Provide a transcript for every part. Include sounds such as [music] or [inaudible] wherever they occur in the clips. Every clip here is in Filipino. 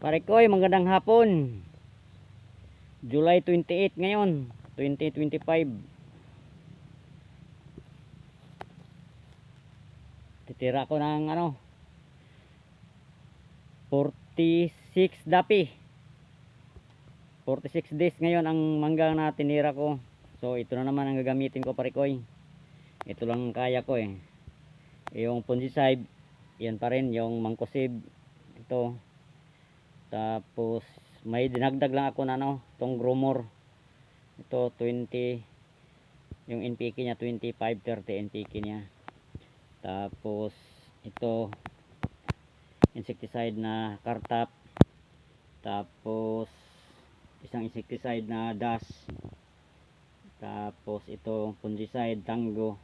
Pare ko, magandang hapon. July 28 ngayon, 2025. Titira ko ng ano 46 dapi. 46 days ngayon ang mangga na tinira ko. So ito na naman ang gagamitin ko pare ko. Ito lang ang kaya ko eh. Yung fungicide, yan pa rin yung mangkosib. Ito, tapos may dinagdag lang ako na ano, tong gromor. Ito 20 yung NPK niya 25 30 NPK niya. Tapos ito insecticide na kartap. Tapos isang insecticide na das. Tapos ito fungicide tango.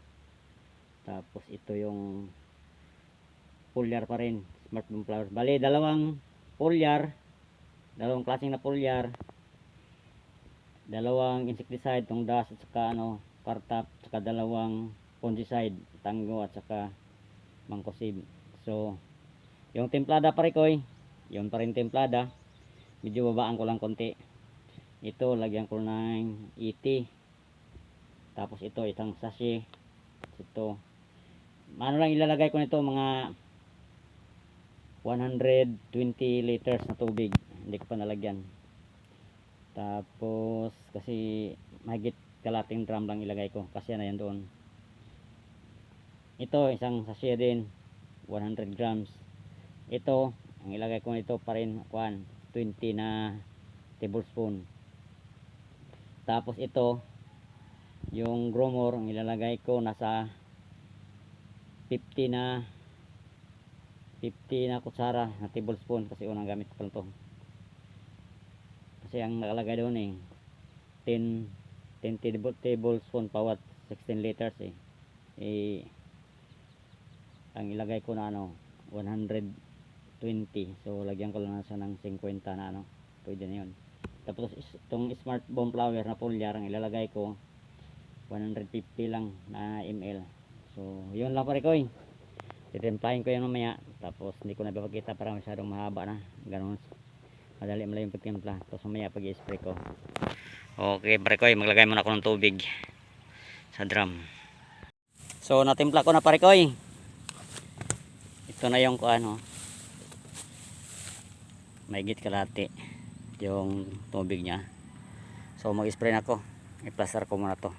Tapos ito yung foliar pa rin, smart bloom flowers. Bali dalawang foliar dalawang klaseng na foliar dalawang insecticide tong das at saka ano kartap saka dalawang fungicide tango at saka mangkosib. So yung templada pare koy. Yun pa rin templada. Medyo babaan ko lang konti. Ito lagyan ko ng iti tapos ito isang sachet. Ito. Ano lang ilalagay ko nito? Mga 120 liters na tubig hindi ko pa nalagyan. Tapos kasi mahigit kalating drum lang ilagay ko. Kasi na yan doon? Ito isang sachet din. 100 grams. Ito ang ilagay ko nito pa rin 1, 20 na tablespoon. Tapos ito yung gromor ang ilalagay ko nasa 50 na 50 na kutsara na tablespoon kasi unang gamit ko pa to kasi ang nakalagay doon eh 10 10 table, tablespoon bawat 16 liters eh. Eh ang ilagay ko na ano 120 so lagyan ko lang na siya ng 50 na ano pwede na yun. Tapos itong smart bomb flower na foliar ang ilalagay ko 150 lang na ml so yun lang pare ko eh. Titimplahin ko yan mamaya. Tapos hindi ko na papakita para masyadong mahaba na. Ganun madali mo lang yung pagtimpla tapos mamaya pag i-spray ko. Okay pare ko maglagay muna ako ng tubig sa drum. So natimpla ko na pare ko ito na yung kuano may git kalate yung tubig niya. So mag-spray na ako. I-plaster ko muna to.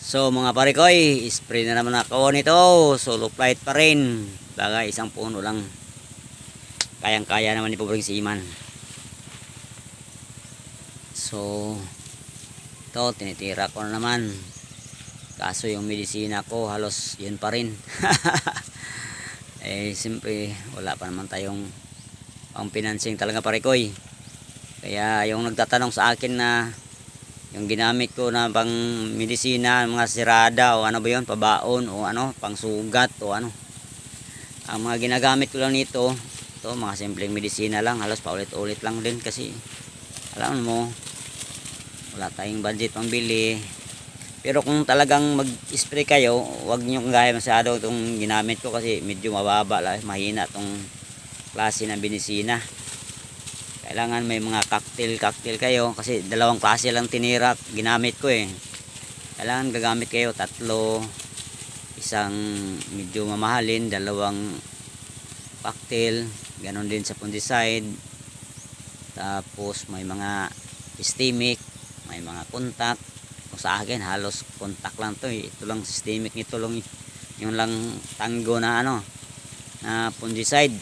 So mga pare ko, spray na naman ako nito. Solo flight pa rin. Bagay isang puno lang. Kayang-kaya naman ni Pobreng si Iman. So, ito, tinitira ko na naman. Kaso yung medisina ko, halos yun pa rin. [laughs] eh, siyempre, wala pa naman tayong pang financing talaga pare ko Kaya yung nagtatanong sa akin na yung ginamit ko na pang medisina, mga sirada o ano ba yun, pabaon o ano, pang sugat o ano. Ang mga ginagamit ko lang nito, to mga simpleng medisina lang, halos paulit-ulit lang din kasi alam mo, wala tayong budget pang bili. Pero kung talagang mag-spray kayo, wag niyo gaya masyado itong ginamit ko kasi medyo mababa lang, mahina itong klase ng medisina kailangan may mga cocktail cocktail kayo kasi dalawang klase lang tinira ginamit ko eh. Kailangan gagamit kayo tatlo isang medyo mamahalin dalawang cocktail ganon din sa fungicide. Tapos may mga systemic may mga contact. Kung sa akin halos contact lang to eh. ito lang systemic nito lang yung lang tango na ano na fungicide.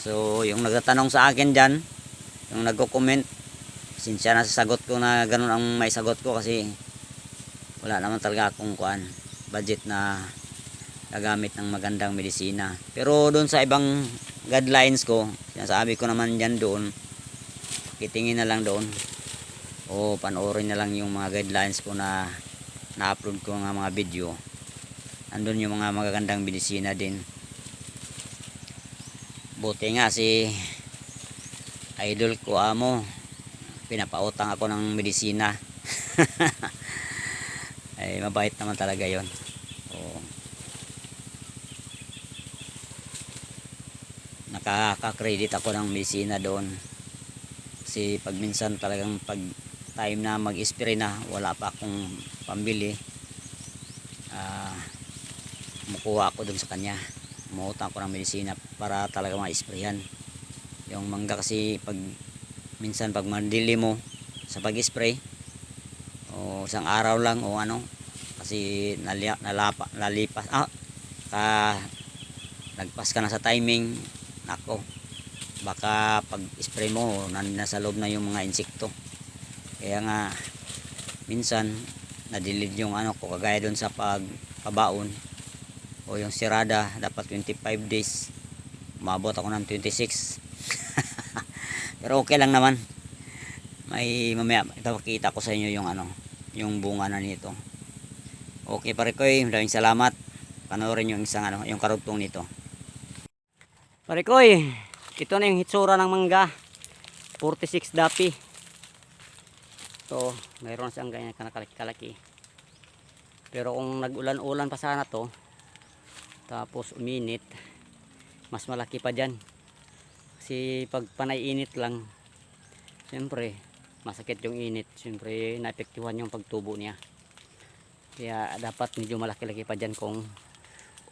So yung nagtatanong sa akin dyan yung nagko-comment sinsya na sa sagot ko na ganun ang may sagot ko kasi wala naman talaga akong kuan budget na gagamit ng magandang medisina. Pero doon sa ibang guidelines ko sinasabi ko naman dyan doon kitingin na lang doon. O panoorin na lang yung mga guidelines ko na na-upload ko ng mga video. Andun yung mga magagandang medisina din. Buti nga si idol ko amo pinapautang ako ng medisina. Ay [laughs] mabait naman talaga yon nakaka-credit ako ng medisina doon. Kasi pag minsan talagang pag time na mag-spray na wala pa akong pambili. Ah mukuha ako doon sa kanya. Umuutang ko ng medisina para talaga ma-sprayan. Yung mangga kasi pag minsan pag mandili mo sa pag-spray o isang araw lang o ano kasi nalapa, nalipas ah, ka nagpas ka na sa timing nako baka pag spray mo nasa loob na yung mga insekto. Kaya nga minsan nadilid yung ano ko kagaya doon sa pagpabaon o yung sirada dapat 25 days. Umabot ako ng 26 [laughs] pero okay lang naman. May mamaya ipapakita ko sa inyo yung ano yung bunga na nito. Okay pare ko maraming salamat. Panoorin yung isang ano yung karugtong nito pare ko ito na yung hitsura ng mangga. 46 dapi. To mayroon siyang ganyan kanakalaki-kalaki pero kung nag-ulan-ulan pa sana to tapos uminit mas malaki pa dyan. Kasi pag panay init lang siyempre masakit yung init. Siyempre naepektuhan yung pagtubo niya. Kaya dapat medyo malaki-laki pa dyan kung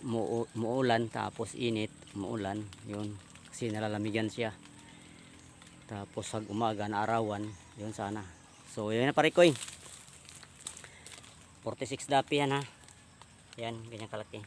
mu muulan tapos init muulan yun. Kasi nalalamigan siya. Tapos pag umaga na arawan yun sana. So yun na pare ko 46 dapi yan ha? Yan ganyan kalaki